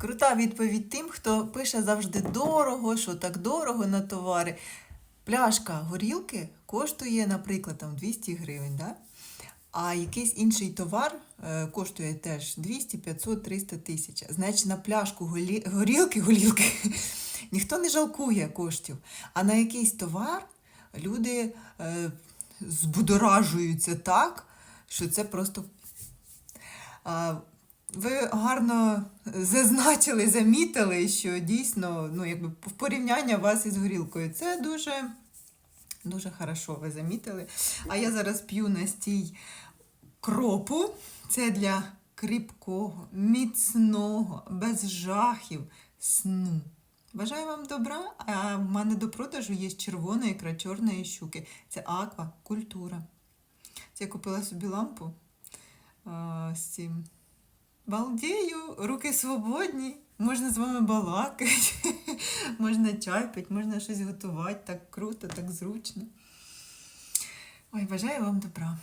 Крута відповідь тим, хто пише завжди дорого, що так дорого на товари. Пляшка горілки коштує, наприклад, там 200 гривень, да? а якийсь інший товар е, коштує теж 200, 500, 300 тисяч. Значить, на пляшку голі... горілки, голілки ніхто не жалкує коштів. А на якийсь товар люди е, збудоражуються так, що це просто. Ви гарно зазначили, замітили, що дійсно, ну, якби в порівняння вас із горілкою. Це дуже, дуже хорошо ви замітили. А я зараз п'ю настій кропу. Це для кріпкого, міцного, без жахів сну. Бажаю вам добра, а в мене до продажу є червона ікра чорної щуки. Це аквакультура. Це я купила собі лампу а, з цим. Балдею, руки свободні, можна з вами балакати, можна чай пити, можна щось готувати. Так круто, так зручно. Ой, бажаю вам добра.